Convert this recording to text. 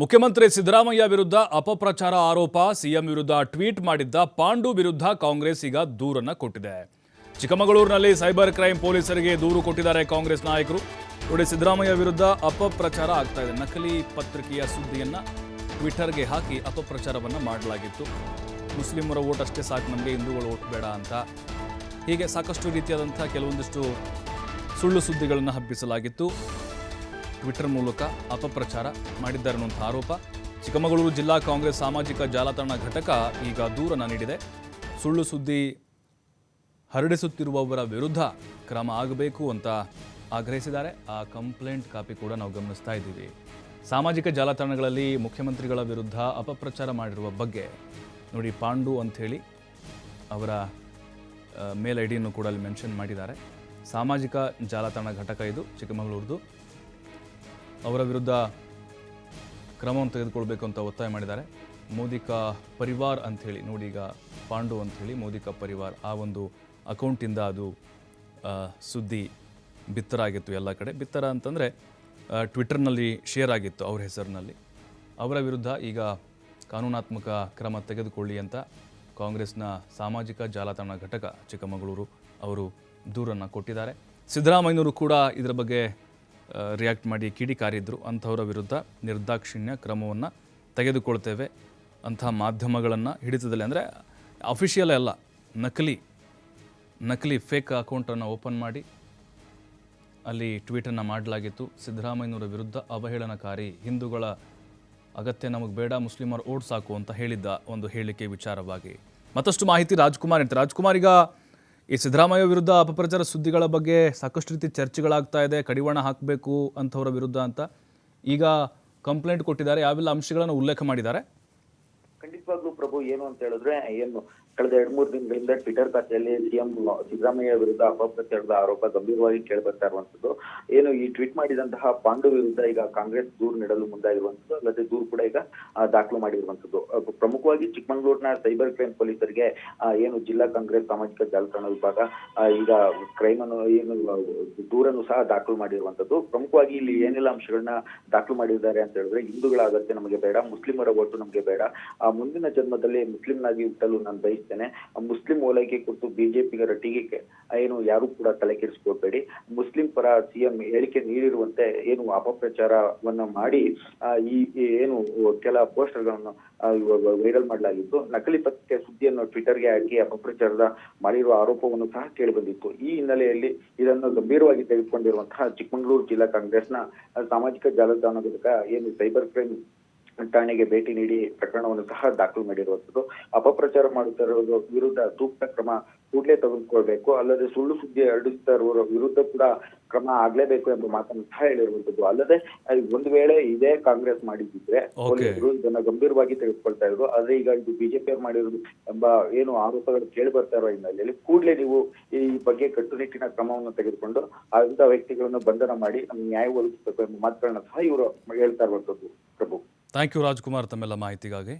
ಮುಖ್ಯಮಂತ್ರಿ ಸಿದ್ದರಾಮಯ್ಯ ವಿರುದ್ಧ ಅಪಪ್ರಚಾರ ಆರೋಪ, ಸಿಎಂ ವಿರುದ್ಧ ಟ್ವೀಟ್ ಮಾಡಿದ್ದ ಪಾಂಡು ವಿರುದ್ಧ ಕಾಂಗ್ರೆಸ್ ಈಗ ದೂರನ್ನು ಕೊಟ್ಟಿದೆ. ಚಿಕ್ಕಮಗಳೂರಿನಲ್ಲಿ ಸೈಬರ್ ಕ್ರೈಂ ಪೊಲೀಸರಿಗೆ ದೂರು ಕೊಟ್ಟಿದ್ದಾರೆ ಕಾಂಗ್ರೆಸ್ ನಾಯಕರು. ನೋಡಿ, ಸಿದ್ದರಾಮಯ್ಯ ವಿರುದ್ಧ ಅಪಪ್ರಚಾರ ಆಗ್ತಾ ಇದೆ. ನಕಲಿ ಪತ್ರಿಕೆಯ ಸುದ್ದಿಯನ್ನು ಟ್ವಿಟರ್ಗೆ ಹಾಕಿ ಅಪಪ್ರಚಾರವನ್ನು ಮಾಡಲಾಗಿತ್ತು. ಮುಸ್ಲಿಮರ ಓಟ್ ಅಷ್ಟೇ ಸಾಕು ನಮಗೆ, ಹಿಂದೂಗಳು ಓಟ್ ಬೇಡ ಅಂತ. ಹೀಗೆ ಸಾಕಷ್ಟು ರೀತಿಯಾದಂಥ ಕೆಲವೊಂದಿಷ್ಟು ಸುಳ್ಳು ಸುದ್ದಿಗಳನ್ನು ಹಬ್ಬಿಸಲಾಗಿತ್ತು. ಟ್ವಿಟರ್ ಮೂಲಕ ಅಪಪ್ರಚಾರ ಮಾಡಿದ್ದಾರೆ ಅನ್ನುವಂಥ ಆರೋಪ. ಚಿಕ್ಕಮಗಳೂರು ಜಿಲ್ಲಾ ಕಾಂಗ್ರೆಸ್ ಸಾಮಾಜಿಕ ಜಾಲತಾಣ ಘಟಕ ಈಗ ದೂರನ ನೀಡಿದೆ. ಸುಳ್ಳು ಸುದ್ದಿ ಹರಡಿಸುತ್ತಿರುವವರ ವಿರುದ್ಧ ಕ್ರಮ ಆಗಬೇಕು ಅಂತ ಆಗ್ರಹಿಸಿದ್ದಾರೆ. ಆ ಕಂಪ್ಲೇಂಟ್ ಕಾಪಿ ಕೂಡ ನಾವು ಗಮನಿಸ್ತಾ ಇದ್ದೀವಿ. ಸಾಮಾಜಿಕ ಜಾಲತಾಣಗಳಲ್ಲಿ ಮುಖ್ಯಮಂತ್ರಿಗಳ ವಿರುದ್ಧ ಅಪಪ್ರಚಾರ ಮಾಡಿರುವ ಬಗ್ಗೆ ನೋಡಿ ಪಾಂಡು ಅಂಥೇಳಿ ಅವರ ಮೇಲ್ ಐ ಡಿಯನ್ನು ಕೂಡ ಅಲ್ಲಿ ಮೆನ್ಷನ್ ಮಾಡಿದ್ದಾರೆ. ಸಾಮಾಜಿಕ ಜಾಲತಾಣ ಘಟಕ ಇದು ಚಿಕ್ಕಮಗಳೂರದು. ಅವರ ವಿರುದ್ಧ ಕ್ರಮವನ್ನು ತೆಗೆದುಕೊಳ್ಬೇಕು ಅಂತ ಒತ್ತಾಯ ಮಾಡಿದ್ದಾರೆ. ಮೋದಿಕಾ ಪರಿವಾರ್ ಅಂಥೇಳಿ ನೋಡಿ ಈಗ ಪಾಂಡು ಅಂಥೇಳಿ ಮೋದಿಕಾ ಪರಿವಾರ್, ಆ ಒಂದು ಅಕೌಂಟಿಂದ ಅದು ಸುದ್ದಿ ಬಿತ್ತರ ಆಗಿತ್ತು ಎಲ್ಲ ಕಡೆ. ಬಿತ್ತರ ಅಂತಂದರೆ ಟ್ವಿಟರ್ನಲ್ಲಿ ಶೇರ್ ಆಗಿತ್ತು ಅವ್ರ ಹೆಸರಿನಲ್ಲಿ. ಅವರ ವಿರುದ್ಧ ಈಗ ಕಾನೂನಾತ್ಮಕ ಕ್ರಮ ತೆಗೆದುಕೊಳ್ಳಿ ಅಂತ ಕಾಂಗ್ರೆಸ್ನ ಸಾಮಾಜಿಕ ಜಾಲತಾಣ ಘಟಕ ಚಿಕ್ಕಮಗಳೂರು ಅವರು ದೂರನ್ನು ಕೊಟ್ಟಿದ್ದಾರೆ. ಸಿದ್ದರಾಮಯ್ಯನವರು ಕೂಡ ಇದರ ಬಗ್ಗೆ ರಿಯಾಕ್ಟ್ ಮಾಡಿ ಕಿಡಿಕಾರಿದ್ರು ಅಂಥವರ ವಿರುದ್ಧ ನಿರ್ದಾಕ್ಷಿಣ್ಯ ಕ್ರಮವನ್ನು ತೆಗೆದುಕೊಳ್ತೇವೆ ಅಂಥ ಮಾಧ್ಯಮಗಳನ್ನು ಹಿಡಿತದಲ್ಲಿ. ಅಂದರೆ ಅಫಿಷಿಯಲ್ ಅಲ್ಲ, ನಕಲಿ ನಕಲಿ ಫೇಕ್ ಅಕೌಂಟನ್ನು ಓಪನ್ ಮಾಡಿ ಅಲ್ಲಿ ಟ್ವೀಟನ್ನು ಮಾಡಲಾಗಿತ್ತು. ಸಿದ್ದರಾಮಯ್ಯನವರ ವಿರುದ್ಧ ಅವಹೇಳನಕಾರಿ ಹಿಂದೂಗಳ ಅಗತ್ಯ ನಮಗೆ ಬೇಡ, ಮುಸ್ಲಿಮರು ಓಟ್ ಸಾಕು ಅಂತ ಹೇಳಿದ್ದ ಒಂದು ಹೇಳಿಕೆ ವಿಚಾರವಾಗಿ. ಮತ್ತಷ್ಟು ಮಾಹಿತಿ ರಾಜ್ಕುಮಾರ್ ಅಂತ. ರಾಜ್ಕುಮಾರ್ ಈಗ ಈ ಸಿದ್ದರಾಮಯ್ಯ ವಿರುದ್ಧ ಅಪಪ್ರಚಾರ ಸುದ್ದಿಗಳ ಬಗ್ಗೆ ಸಾಕಷ್ಟು ರೀತಿ ಚರ್ಚೆಗಳಾಗ್ತಾ ಇದೆ, ಕಡಿವಾಣ ಹಾಕಬೇಕು ಅಂಥವರ ವಿರುದ್ಧ ಅಂತ. ಈಗ ಕಂಪ್ಲೇಂಟ್ ಕೊಟ್ಟಿದ್ದಾರೆ, ಯಾವೆಲ್ಲ ಅಂಶಗಳನ್ನು ಉಲ್ಲೇಖ ಮಾಡಿದ್ದಾರೆ? ಖಂಡಿತವಾಗ್ಲೂ ಪ್ರಭು, ಏನು ಅಂತ ಹೇಳಿದ್ರೆ ಏನು ಕಳೆದ ಎರಡ್ ಮೂರು ದಿನಗಳಿಂದ ಟ್ವಿಟರ್ ಖಾತೆಯಲ್ಲಿ ಸಿಎಂ ಸಿದ್ದರಾಮಯ್ಯ ವಿರುದ್ಧ ಅಪಪ್ರಚಾರದ ಆರೋಪ ಗಂಭೀರವಾಗಿ ಕೇಳಿಬರ್ತಾ ಇರುವಂತದ್ದು. ಏನು ಈ ಟ್ವೀಟ್ ಮಾಡಿದಂತಹ ಪಾಂಡು ವಿರುದ್ಧ ಈಗ ಕಾಂಗ್ರೆಸ್ ದೂರು ನೀಡಲು ಮುಂದಾಗಿರುವಂತದ್ದು, ಅಲ್ಲದೆ ದೂರು ಕೂಡ ಈಗ ದಾಖಲು ಮಾಡಿರುವಂತದ್ದು. ಪ್ರಮುಖವಾಗಿ ಚಿಕ್ಕಮಗಳೂರಿನ ಸೈಬರ್ ಕ್ರೈಮ್ ಪೊಲೀಸರಿಗೆ ಏನು ಜಿಲ್ಲಾ ಕಾಂಗ್ರೆಸ್ ಸಾಮಾಜಿಕ ಜಾಲತಾಣ ವಿಭಾಗ ಈಗ ಕ್ರೈಮ್ ಅನ್ನು, ಏನು, ದೂರನ್ನು ಸಹ ದಾಖಲು ಮಾಡಿರುವಂತದ್ದು. ಪ್ರಮುಖವಾಗಿ ಇಲ್ಲಿ ಏನೆಲ್ಲ ಅಂಶಗಳನ್ನ ದಾಖಲು ಮಾಡಿದ್ದಾರೆ ಅಂತ ಹೇಳಿದ್ರೆ, ಹಿಂದೂಗಳ ಅಗತ್ಯ ನಮಗೆ ಬೇಡ, ಮುಸ್ಲಿಮರ ಓಟು ನಮಗೆ ಬೇಡ. ಆ, ಮುಂದಿನ ಜನ್ಮದಲ್ಲಿ ಮುಸ್ಲಿಂನಾಗಿ ಹುಟ್ಟಲು ನಾನು ಬಯಸ್ತೇನೆ. ಆ ಮುಸ್ಲಿಂ ಓಲೈಕೆ ಕುರಿತು ಬಿಜೆಪಿಗರ ಟೀಕೆ ಏನು ಯಾರು ಕೂಡ ತಲೆ ಕೆಡಿಸ್ಕೊಳ್ಬೇಡಿ. ಮುಸ್ಲಿಂ ಪರ ಸಿಎಂ ಹೇಳಿಕೆ ನೀಡಿರುವಂತೆ ಏನು ಅಪಪ್ರಚಾರವನ್ನ ಮಾಡಿ ಈ ಏನು ಕೆಲ ಪೋಸ್ಟರ್ಗಳನ್ನು ವೈರಲ್ ಮಾಡಲಾಗಿತ್ತು. ನಕಲಿ ಪತ್ರಿಕೆ ಸುದ್ದಿಯನ್ನು ಟ್ವಿಟರ್ಗೆ ಹಾಕಿ ಅಪಪ್ರಚಾರದ ಮಾಡಿರುವ ಆರೋಪವನ್ನು ಸಹ ಕೇಳಿಬಂದಿತ್ತು. ಈ ಹಿನ್ನೆಲೆಯಲ್ಲಿ ಇದನ್ನು ಗಂಭೀರವಾಗಿ ತೆಗೆದುಕೊಂಡಿರುವಂತಹ ಚಿಕ್ಕಮಗಳೂರು ಜಿಲ್ಲಾ ಕಾಂಗ್ರೆಸ್ನ ಸಾಮಾಜಿಕ ಜಾಲತಾಣ ಮೂಲಕ ಏನು ಸೈಬರ್ ಕ್ರೈಮ್ ಠಾಣೆಗೆ ಭೇಟಿ ನೀಡಿ ಪ್ರಕರಣವನ್ನು ಸಹ ದಾಖಲು ಮಾಡಿರುವಂತದ್ದು ಅಪಪ್ರಚಾರ ಮಾಡುತ್ತಿರುವುದು ವಿರುದ್ಧ ಸೂಕ್ತ ಕ್ರಮ ಕೂಡಲೇ ತೆಗೆದುಕೊಳ್ಬೇಕು. ಅಲ್ಲದೆ ಸುಳ್ಳು ಸುದ್ದಿ ಇರುವವರ ವಿರುದ್ಧ ಕೂಡ ಕ್ರಮ ಆಗ್ಲೇಬೇಕು ಎಂಬ ಮಾತನ್ನು ಸಹ ಹೇಳಿರುವಂತದ್ದು ಅಲ್ಲದೆ ಒಂದು ವೇಳೆ ಇದೇ ಕಾಂಗ್ರೆಸ್ ಮಾಡಿದ್ರೆ. ಪೊಲೀಸರು ಇದನ್ನ ಗಂಭೀರವಾಗಿ ತೆಗೆದುಕೊಳ್ತಾ ಇದ್ರು ಆದ್ರೆ ಈಗ ಇದು ಬಿಜೆಪಿ ಮಾಡಿರೋದು ಎಂಬ ಏನು ಆರೋಪಗಳು ಕೇಳಿ ಬರ್ತಾ ಇರುವ ಹಿನ್ನೆಲೆಯಲ್ಲಿ ಕೂಡಲೇ ನೀವು ಈ ಬಗ್ಗೆ ಕಟ್ಟುನಿಟ್ಟಿನ ಕ್ರಮವನ್ನು ತೆಗೆದುಕೊಂಡು ಅಂತ ವ್ಯಕ್ತಿಗಳನ್ನು ಬಂಧನ ಮಾಡಿ ನಮ್ಗೆ ನ್ಯಾಯ ಒದಗಿಸಬೇಕು ಎಂಬ ಮಾತುಗಳನ್ನ ಸಹ ಇವರು ಹೇಳ್ತಾ ಇರುವಂತದ್ದು ಪ್ರಭು. ಥ್ಯಾಂಕ್ ಯು ರಾಜ್ಕುಮಾರ್ ತಮ್ಮೆಲ್ಲ ಮಾಹಿತಿಗಾಗಿ.